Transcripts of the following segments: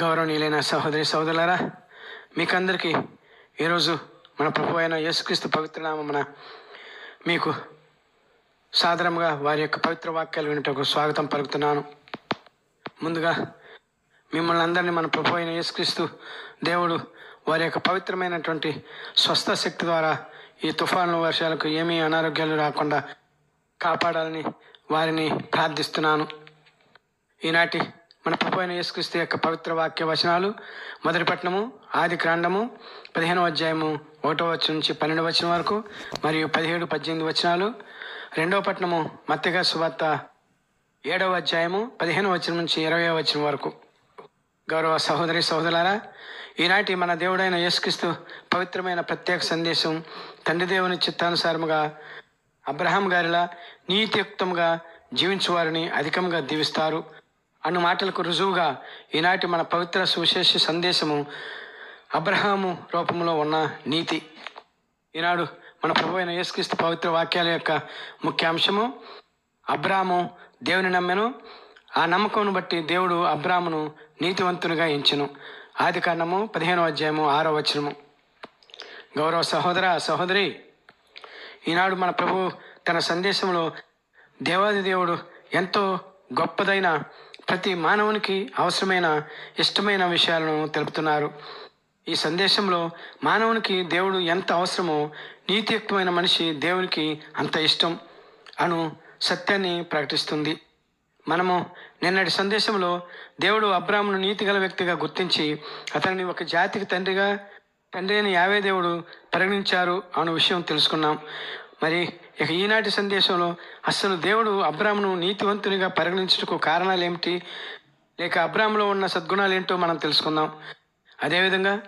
గౌరవనీయులైన సహోదరి సహోదరులారా మీకందరికీ ఈరోజు మన ప్రభు అయిన యేసుక్రీస్తు పవిత్రనామమున మీకు సాధారణంగా వారి యొక్క పవిత్ర వాక్యాలు వినటకు స్వాగతం పలుకుతున్నాను. ముందుగా మిమ్మల్ని అందరినీ మన ప్రభు అయిన యేసుక్రీస్తు దేవుడు వారి యొక్క పవిత్రమైనటువంటి స్వస్థ శక్తి ద్వారా ఈ తుఫాను వర్షాలకు ఏమీ అనారోగ్యాలు రాకుండా కాపాడాలని వారిని ప్రార్థిస్తున్నాను. ఈనాటి మన ప్రభుత్వ యేసుక్రీస్తు యొక్క పవిత్ర వాక్య వచనాలు. మొదటి పట్టణము ఆది క్రాండము పదిహేనవ అధ్యాయము ఒకటో వచనం నుంచి పన్నెండు వచనం వరకు మరియు పదిహేడు పద్దెనిమిది వచనాలు. రెండవ పట్టణము మత్తగా సువార్త ఏడవ అధ్యాయము పదిహేను వచనం నుంచి ఇరవై వచనం వరకు. గౌరవ సహోదరి సహోదరులారా ఈనాటి మన దేవుడైన యేసుక్రీస్తు పవిత్రమైన ప్రత్యేక సందేశం తండ్రి దేవుని చిత్తానుసారముగా అబ్రహాం గారిలా నీతియుక్తంగా జీవించువారిని అధికంగా దీవిస్తారు. అన్న మాటలకు రుజువుగా ఈనాటి మన పవిత్ర సువిశేష సందేశము అబ్రహాము రూపంలో ఉన్న నీతి. ఈనాడు మన ప్రభు అయిన యేసుక్రీస్తు పవిత్ర వాక్యాల యొక్క ముఖ్యాంశము అబ్రాము దేవుని నమ్మెను. ఆ నమ్మకమును బట్టి దేవుడు అబ్రామును నీతివంతునిగా ఎంచెను. ఆది కాండము పదిహేనో అధ్యాయము ఆరో వచనము. గౌరవ సహోదర సహోదరి ఈనాడు మన ప్రభు తన సందేశంలో దేవాది దేవుడు ఎంతో గొప్పదైన ప్రతి మానవునికి అవసరమైన ఇష్టమైన విషయాలను తెలుపుతున్నారు. ఈ సందేశంలో మానవునికి దేవుడు ఎంత అవసరమో నీతియుక్తమైన మనిషి దేవునికి అంత ఇష్టం అను సత్యాన్ని ప్రకటిస్తుంది. మనము నిన్నటి సందేశంలో దేవుడు అబ్రామును నీతిగల వ్యక్తిగా గుర్తించి అతనిని ఒక జాతికి తండ్రిగా తండ్రి అయిన యావే దేవుడు పరిగణించారు అన్న విషయం తెలుసుకున్నాం. మరి ఇక ఈనాటి సందేశంలో అసలు దేవుడు అబ్రామును నీతివంతునిగా పరిగణించుటకు కారణాలు ఏమిటి లేక అబ్రాములో ఉన్న సద్గుణాలు ఏంటో మనం తెలుసుకుందాం. అదేవిధంగా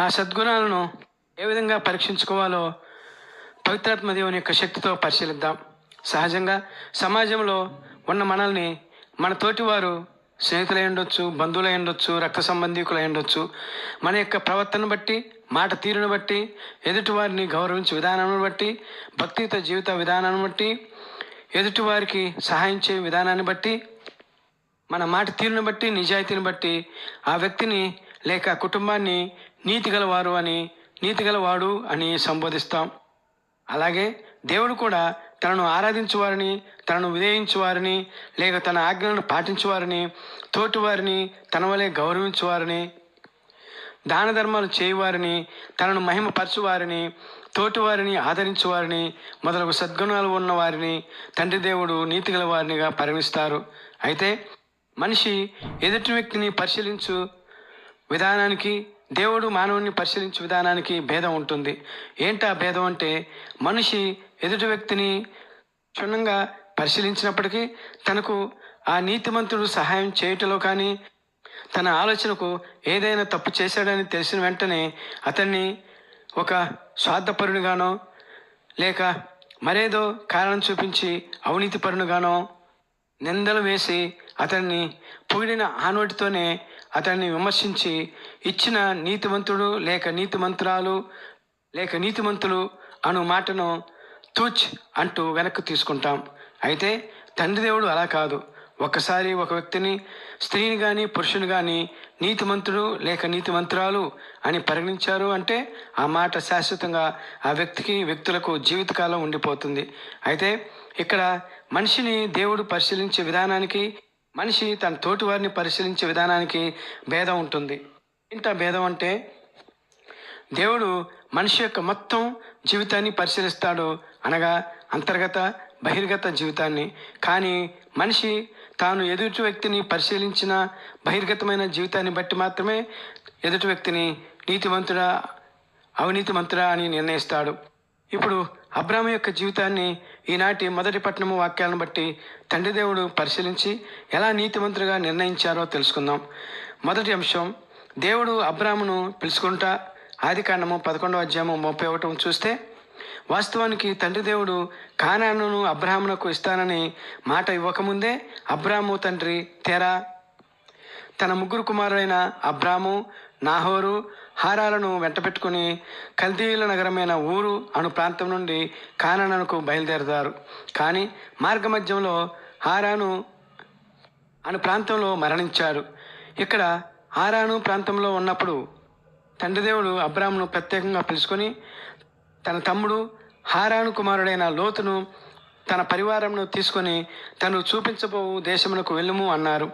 ఆ సద్గుణాలను ఏ విధంగా పరీక్షించుకోవాలో పవిత్రాత్మ దేవుని యొక్క శక్తితో పరిశీలిద్దాం. సహజంగా సమాజంలో ఉన్న మనల్ని మన తోటివారు స్నేహితులై ఉండొచ్చు బంధువులై ఉండొచ్చు రక్త సంబంధీకులై ఉండొచ్చు. మన యొక్క ప్రవర్తన బట్టి మాట తీరును బట్టి ఎదుటివారిని గౌరవించే విధానాన్ని బట్టి భక్తియుత జీవిత విధానాన్ని బట్టి ఎదుటివారికి సహాయం చేయ విధానాన్ని బట్టి మన మాట తీరును బట్టి నిజాయితీని బట్టి ఆ వ్యక్తిని లేక కుటుంబాన్ని నీతి గలవారు అని నీతి గలవాడు అని సంబోధిస్తాం. అలాగే దేవుడు కూడా తనను ఆరాధించువారిని తనను విధేయించువారిని లేక తన ఆజ్ఞలను పాటించువారిని తోటివారిని తన వలె గౌరవించువారిని దాన ధర్మాలు చేయువారిని తనను మహిమపరచువారిని తోటివారిని ఆదరించువారిని మొదలగు సద్గుణాలు ఉన్నవారిని తండ్రి దేవుడు నీతిగల వారినిగా పరిగణిస్తారు. అయితే మనిషి ఎదుటి వ్యక్తిని పరిశీలించు విధానానికి దేవుడు మానవుని పరిశీలించే విధానానికి భేదం ఉంటుంది. ఏంటా భేదం అంటే మనిషి ఎదుటి వ్యక్తిని క్షుణ్ణంగా పరిశీలించినప్పటికీ తనకు ఆ నీతిమంతుడు సహాయం చేయటంలో కానీ తన ఆలోచనకు ఏదైనా తప్పు చేశాడని తెలిసిన వెంటనే అతన్ని ఒక స్వార్థపరునిగానో లేక మరేదో కారణం చూపించి అవినీతిపరునిగానో నిందలు వేసి అతన్ని పొగిడిన ఆ నోటితోనే అతన్ని విమర్శించి ఇచ్చిన నీతిమంతుడు లేక నీతిమంతురాలు లేక నీతిమంతులు అను మాటను తూచ్ అంటూ వెనక్కి తీసుకుంటాం. అయితే తండ్రి దేవుడు అలా కాదు. ఒక్కసారి ఒక వ్యక్తిని స్త్రీని కానీ పురుషుని కానీ నీతిమంతుడు లేక నీతిమంతురాలు అని పరిగణించారు అంటే ఆ మాట శాశ్వతంగా ఆ వ్యక్తికి వ్యక్తులకు జీవితకాలం ఉండిపోతుంది. అయితే ఇక్కడ మనిషిని దేవుడు పరిశీలించే విధానానికి మనిషి తన తోటి వారిని పరిశీలించే విధానానికి భేదం ఉంటుంది. ఇంత భేదం అంటే దేవుడు మనిషి యొక్క మొత్తం జీవితాన్ని పరిశీలిస్తాడు అనగా అంతర్గత బహిర్గత జీవితాన్ని. కానీ మనిషి తాను ఎదుటి వ్యక్తిని పరిశీలించిన బహిర్గతమైన జీవితాన్ని బట్టి మాత్రమే ఎదుటి వ్యక్తిని నీతివంతుడా అవినీతిమంతుడా అని నిర్ణయిస్తాడు. ఇప్పుడు అబ్రాహం యొక్క జీవితాన్ని ఈనాటి మొదటి పట్టణము వాక్యాలను బట్టి తండ్రి దేవుడు పరిశీలించి ఎలా నీతిమంతులుగా నిర్ణయించారో తెలుసుకుందాం. మొదటి అంశం దేవుడు అబ్రామును పిలుచుకుంటా ఆది కాండము పదకొండవ అధ్యాయము ముప్పై ఒకటి చూస్తే వాస్తవానికి తండ్రి దేవుడు కానాను అబ్రాహ్మునకు ఇస్తానని మాట ఇవ్వకముందే అబ్రాహము తండ్రి తెరా తన ముగ్గురు కుమారులైన అబ్రాము నాహోరు హారాలను వెంటబెట్టుకుని కల్దీయుల నగరమైన ఊరు అను ప్రాంతం నుండి కానానకు బయలుదేరతారు. కానీ మార్గమధ్యంలో హారాను అను ప్రాంతంలో మరణించాడు ఇక్కడ హారాను ప్రాంతంలో ఉన్నప్పుడు తండ్రిదేవుడు అబ్రామును ప్రత్యేకంగా పిలుచుకొని తన తమ్ముడు హారాను కుమారుడైన లోతును తన పరివారంను తీసుకొని తను చూపించబోవు దేశమునకు వెళ్ళుము అన్నారు.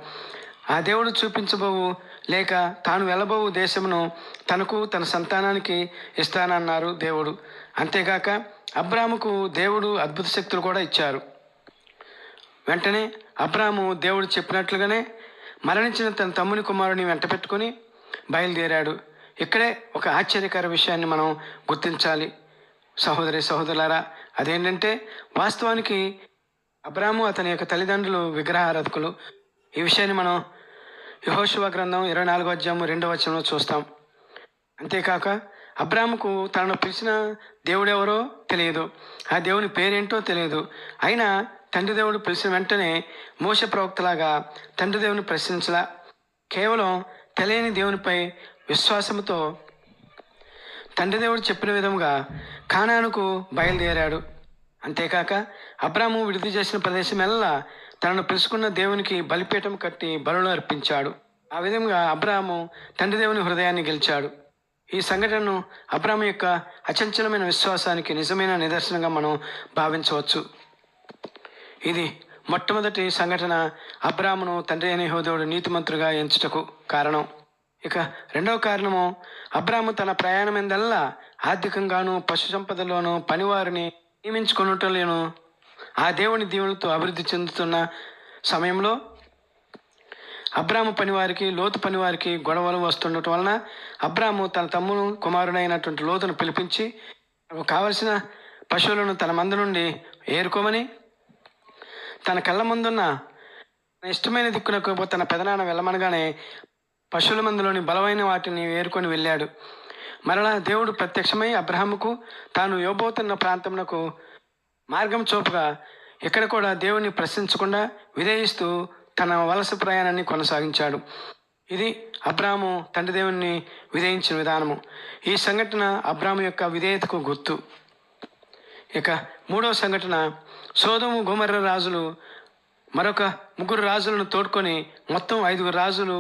ఆ దేవుడు చూపించబోవు లేక తాను వెళ్ళబోవు దేశమును తనకు తన సంతానానికి ఇస్తానన్నారు దేవుడు. అంతేగాక అబ్రాముకు దేవుడు అద్భుత శక్తులు కూడా ఇచ్చారు. వెంటనే అబ్రాము దేవుడు చెప్పినట్లుగానే మరణించిన తన తమ్ముని కుమారుని వెంట పెట్టుకుని బయలుదేరాడు. ఇక్కడే ఒక ఆశ్చర్యకర విషయాన్ని మనం గుర్తించాలి. సహోదరి సహోదరులారా అదేంటంటే వాస్తవానికి అబ్రాము అతని యొక్క తల్లిదండ్రులు విగ్రహారాధకులు. ఈ విషయాన్ని మనం యహోశివ గ్రంథం ఇరవై నాలుగో అధ్యాయం రెండవ వచనంలో చూస్తాం. అంతేకాక అబ్రాముకు తనను పిలిచిన దేవుడెవరో తెలియదు. ఆ దేవుని పేరేంటో తెలియదు. అయినా తండ్రి దేవుడు పిలిచిన వెంటనే మోస ప్రవక్తలాగా తండ్రి దేవుని ప్రశ్నించలా. కేవలం తెలియని దేవునిపై విశ్వాసంతో తండ్రి దేవుడు చెప్పిన విధముగా కానానుకు బయలుదేరాడు. అంతేకాక అబ్రాము విడుదల చేసిన ప్రదేశం ఎల్లా తనను పిలుచుకున్న దేవునికి బలిపీఠం కట్టి బలులు అర్పించాడు. ఆ విధంగా అబ్రాహము తండ్రి దేవుని హృదయాన్ని గెలిచాడు. ఈ సంఘటనను అబ్రాహం యొక్క అచంచలమైన విశ్వాసానికి నిజమైన నిదర్శనంగా మనం భావించవచ్చు. ఇది మొట్టమొదటి సంఘటన అబ్రామును తండ్రి అనే యెహోవాడు నీతిమంతుడుగా ఎంచుటకు కారణం. ఇక రెండవ కారణము అబ్రాము తన ప్రయాణమైందల్లా ఆర్థికంగాను పశు సంపదలోను పనివారిని నియమించుకున్నట్లేను ఆ దేవుని దీవులతో అభివృద్ధి చెందుతున్న సమయంలో అబ్రాము పనివారికి లోతు పనివారికి గొడవలు వస్తుండటం వలన అబ్రాము తన తమ్ముడు కుమారుడైనటువంటి లోతును పిలిపించి కావలసిన పశువులను తన మంద నుండి ఏరుకోమని తన కళ్ళ ముందున్న ఇష్టమైన దిక్కునకు తన పెదనాన్న వెళ్ళమనగానే పశువుల మందులోని బలమైన వాటిని ఏరుకొని వెళ్ళాడు. మరలా దేవుడు ప్రత్యక్షమై అబ్రహాముకు తాను ఇవ్వబోతున్న ప్రాంతమునకు మార్గం చూపుగా ఇక్కడ కూడా దేవుని ప్రశ్నించకుండా విధేయిస్తూ తన వలస ప్రయాణాన్ని కొనసాగించాడు. ఇది అబ్రాము తండ్రి దేవుణ్ణి విధేయించిన విధానము. ఈ సంఘటన అబ్రాము యొక్క విధేయతకు గుర్తు. ఇక మూడవ సంఘటన సోదము గుమర్ర రాజులు మరొక ముగ్గురు రాజులను తోడ్కొని మొత్తం ఐదుగురు రాజులు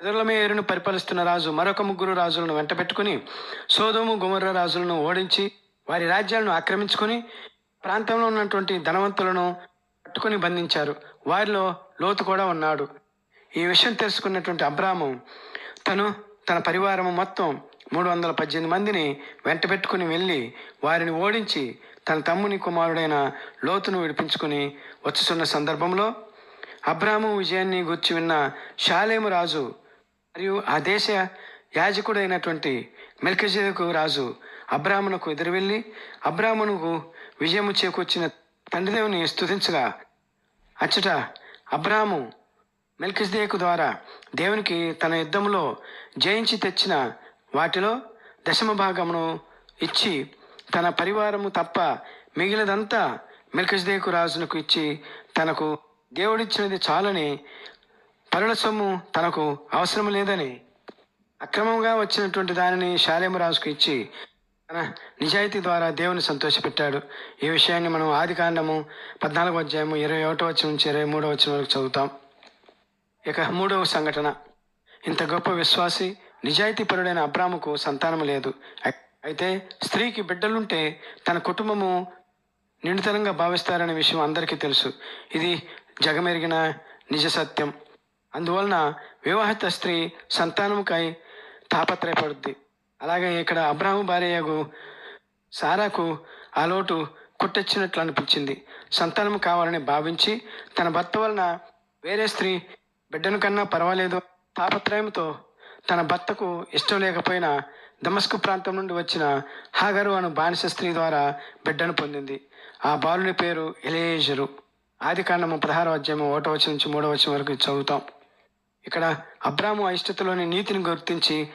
ఎదుర్లమేరును పరిపాలిస్తున్న రాజు మరొక ముగ్గురు రాజులను వెంట పెట్టుకుని సోదోము గుమర్ర రాజులను ఓడించి వారి రాజ్యాలను ఆక్రమించుకొని ప్రాంతంలో ఉన్నటువంటి ధనవంతులను పట్టుకొని బంధించారు. వారిలో లోతు కూడా ఉన్నాడు. ఈ విషయం తెలుసుకున్నటువంటి అబ్రాము తను తన పరివారము మొత్తం మూడు వందల పద్దెనిమిది మందిని వెంట పెట్టుకుని వెళ్ళి వారిని ఓడించి తన తమ్ముని కుమారుడైన లోతును విడిపించుకుని వచ్చుతున్న సందర్భంలో అబ్రాము విజయాన్ని గుర్చి విన్న షాలేము రాజు మరియు ఆ దేశ యాజకుడైనటువంటి మెల్కజేకు రాజు అబ్రామునకు ఎదురు వెళ్ళి అబ్రామునకు విజయము చేకూర్చిన తండ్రిదేవుని స్తుతించగా. అచ్చట అబ్రాము మెల్కిస్దేకు ద్వారా దేవునికి తన యుద్ధంలో జయించి తెచ్చిన వాటిలో దశమ భాగమును ఇచ్చి తన పరివారము తప్ప మిగిలినదంతా మెల్కిస్దేకు రాజునకు ఇచ్చి తనకు దేవుడిచ్చినది చాలని పరుల సొమ్ము తనకు అవసరం లేదని. అక్రమంగా వచ్చినటువంటి దానిని శాలేము రాజుకు ఇచ్చి తన నిజాయితీ ద్వారా దేవుని సంతోషపెట్టాడు. ఈ విషయాన్ని మనం ఆది కాండము పద్నాలుగో అధ్యాయము ఇరవై ఒకటో వచ్చిన నుంచి ఇరవై మూడో వచ్చిన వరకు చదువుతాం. ఇక మూడవ సంఘటన. ఇంత గొప్ప విశ్వాసి నిజాయితీ పరుడైన అబ్రాముకు సంతానం లేదు. అయితే స్త్రీకి బిడ్డలుంటే తన కుటుంబము నిండుతనంగా భావిస్తారనే విషయం అందరికీ తెలుసు. ఇది జగమెరిగిన నిజ సత్యం. అందువలన వివాహిత స్త్రీ సంతానముకై తాపత్రయపడుద్ది. అలాగే ఇక్కడ అబ్రాహం భార్యకు సారాకు ఆ లోటు కుట్టొచ్చినట్లు అనిపించింది. సంతానం కావాలని భావించి తన భర్త వలన వేరే స్త్రీ బిడ్డను కన్నా పర్వాలేదు. తాపత్రయంతో తన భర్తకు ఇష్టం లేకపోయినా దమస్కు ప్రాంతం నుండి వచ్చిన హాగరు అను బానిస స్త్రీ ద్వారా బిడ్డను పొందింది. ఆ బాలుని పేరు ఎలేజరు ఆది కాండము పదహారో అధ్యాయం ఒకటో వచ్చి నుంచి మూడో వచ్చిన వరకు చదువుతాం. ఇక్కడ అబ్రాము అయిష్టతలోని నీతిని గుర్తించి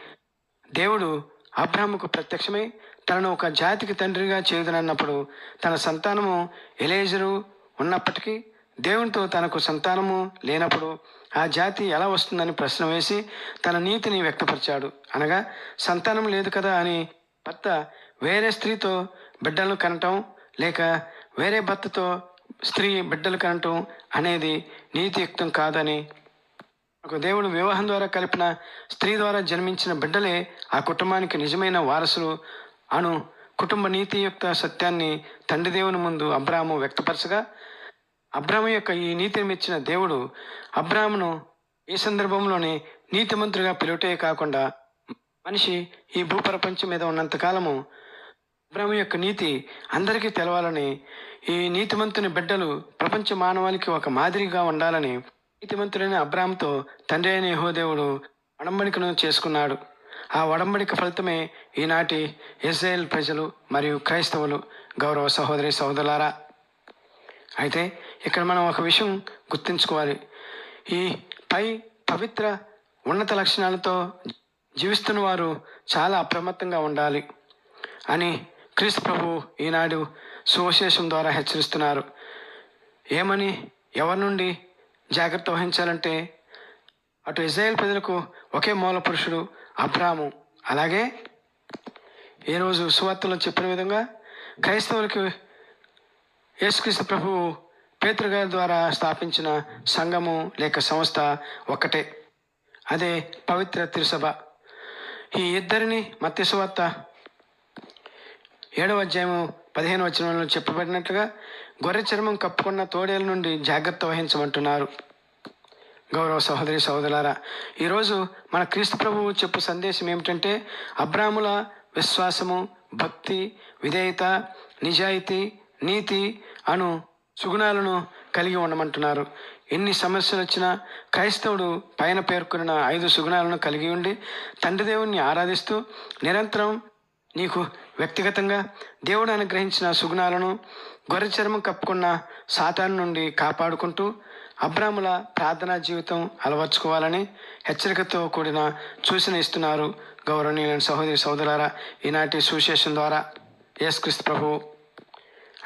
దేవుడు అబ్రాహ్మకు ప్రత్యక్షమై తనను ఒక జాతికి తండ్రిగా చేయుదనన్నప్పుడు తన సంతానము ఎలేజరు ఉన్నప్పటికీ దేవునితో తనకు సంతానము లేనప్పుడు ఆ జాతి ఎలా వస్తుందని ప్రశ్న వేసి తన నీతిని వ్యక్తపరిచాడు. అనగా సంతానం లేదు కదా అని భర్త వేరే స్త్రీతో బిడ్డలను కనటం లేక వేరే భర్తతో స్త్రీ బిడ్డలు కనటం అనేది నీతియుక్తం కాదని ఒక దేవుడు వివాహం ద్వారా కలిపిన స్త్రీ ద్వారా జన్మించిన బిడ్డలే ఆ కుటుంబానికి నిజమైన వారసులు. అను కుటుంబ నీతి యొక్క సత్యాన్ని తండ్రి దేవుని ముందు అబ్రాహము వ్యక్తపరచగా అబ్రాహం యొక్క ఈ నీతిని మెచ్చిన దేవుడు అబ్రామును ఈ సందర్భంలోనే నీతిమంతుడిగా పిలువటే కాకుండా మనిషి ఈ భూప్రపంచం మీద ఉన్నంతకాలము అబ్రాహం యొక్క నీతి అందరికీ తెలవాలని ఈ నీతిమంతుని బిడ్డలు ప్రపంచ మానవానికి ఒక మాదిరిగా ఉండాలని నీతిమంతుడైన అబ్రామ్తో తండ్రి అయిన యహోదేవుడు ఒడంబడికను చేసుకున్నాడు. ఆ వడంబడిక ఫలితమే ఈనాటి ఇజ్రాయేల్ ప్రజలు మరియు క్రైస్తవులు గౌరవ సహోదరి సహోదరులారా. అయితే ఇక్కడ మనం ఒక విషయం గుర్తుంచుకోవాలి. ఈ పై పవిత్ర ఉన్నత లక్షణాలతో జీవిస్తున్న వారు చాలా అప్రమత్తంగా ఉండాలి అని క్రీస్తు ప్రభు ఈనాడు సువిశేషం ద్వారా హెచ్చరిస్తున్నారు. ఏమని ఎవరి నుండి జాగ్రత్త వహించాలంటే అటు ఇజ్రాయేల్ ప్రజలకు ఒకే మూల పురుషుడు అబ్రాము. అలాగే ఏ రోజు సువార్తలో చెప్పిన విధంగా క్రైస్తవులకి యేసుక్రీస్తు ప్రభువు పేతృగారి ద్వారా స్థాపించిన సంఘము లేక సంస్థ ఒక్కటే. అదే పవిత్ర తిరుసభ. ఈ ఇద్దరిని మత్స్య సువార్త ఏడవ అధ్యాయము పదిహేను వచనంలో చెప్పబడినట్లుగా గొర్రె చర్మం కప్పుకున్న తోడేల నుండి జాగ్రత్త వహించమంటున్నారు. గౌరవ సహోదరి సహోదరులారా ఈరోజు మన క్రీస్తు ప్రభువు చెప్పు సందేశం ఏమిటంటే అబ్రాముల విశ్వాసము భక్తి విధేయత నిజాయితీ నీతి అను సుగుణాలను కలిగి ఉండమంటున్నారు. ఎన్ని సమస్యలు వచ్చినా క్రైస్తవుడు పైన పేర్కొన్న ఐదు సుగుణాలను కలిగి ఉండి తండ్రి దేవుణ్ణి ఆరాధిస్తూ నిరంతరం నీకు వ్యక్తిగతంగా దేవుడు అనుగ్రహించిన సుగుణాలను గొర్రె చర్మం కప్పుకున్న సాతాను నుండి కాపాడుకుంటూ అబ్రాముల ప్రార్థనా జీవితం అలవర్చుకోవాలని హెచ్చరికతో కూడిన సూచన ఇస్తున్నారు గౌరవనీయులైన సహోదరి సోదరులారా ఈనాటి సుశేషం ద్వారా యేసుక్రీస్తు ప్రభు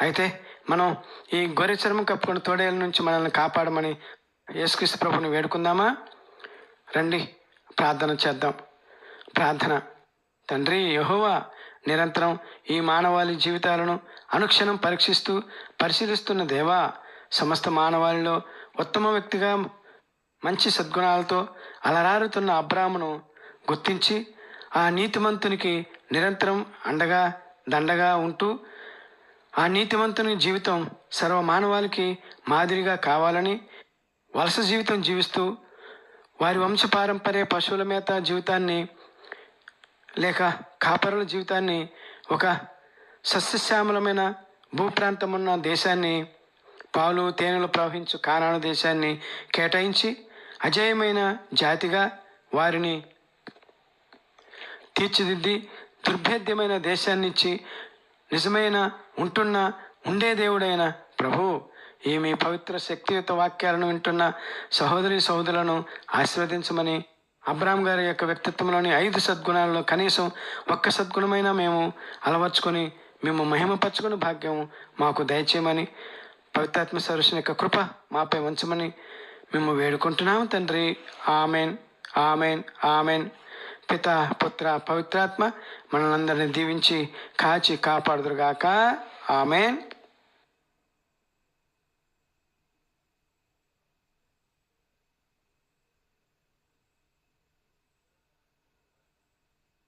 అయితే మనం ఈ గొర్రె చర్మం కప్పుకున్న తోడేల నుంచి మనల్ని కాపాడమని యేసుక్రీస్తు ప్రభుని వేడుకుందామా? రండి ప్రార్థన చేద్దాం. ప్రార్థన. తండ్రి యహోవా నిరంతరం ఈ మానవాళి జీవితాలను అనుక్షణం పరీక్షిస్తూ పరిశీలిస్తున్న దేవా సమస్త మానవాళిలో ఉత్తమ వ్యక్తిగా మంచి సద్గుణాలతో అలరారుతున్న అబ్రామును గుర్తించి ఆ నీతిమంతునికి నిరంతరం అండగా దండగా ఉంటూ ఆ నీతిమంతుని జీవితం సర్వ మానవాళికి మాదిరిగా కావాలని వలస జీవితం జీవిస్తూ వారి వంశపారంపర్య పశువుల మేత జీవితాన్ని లేక కాపరుల జీవితాన్ని ఒక సస్యశ్యామలమైన భూప్రాంతం ఉన్న దేశాన్ని పాలు తేనెలు ప్రవహించు కానాను దేశాన్ని కేటాయించి అజేయమైన జాతిగా వారిని తీర్చిదిద్ది దుర్భేద్యమైన దేశాన్ని ఇచ్చి నిజమైన ఉంటున్న ఉండే దేవుడైన ప్రభు. ఈ మీ పవిత్ర శక్తియుత వాక్యాలను వింటున్న సహోదరి సహోదరులను ఆశీర్వదించమని అబ్రామ్ గారి యొక్క వ్యక్తిత్వంలోని ఐదు సద్గుణాలలో కనీసం ఒక్క సద్గుణమైనా మేము అలవర్చుకొని మేము మహిమపరచుకుని భాగ్యం మాకు దయచేయమని పవిత్రాత్మ సరస్సుని యొక్క కృప మాపై ఉంచమని మేము వేడుకుంటున్నాము తండ్రి. ఆమెన్. ఆమెన్. ఆమెన్. పిత పుత్ర పవిత్రాత్మ మనల్ని దీవించి కాచి కాపాడుదురుగాక. ఆమెన్.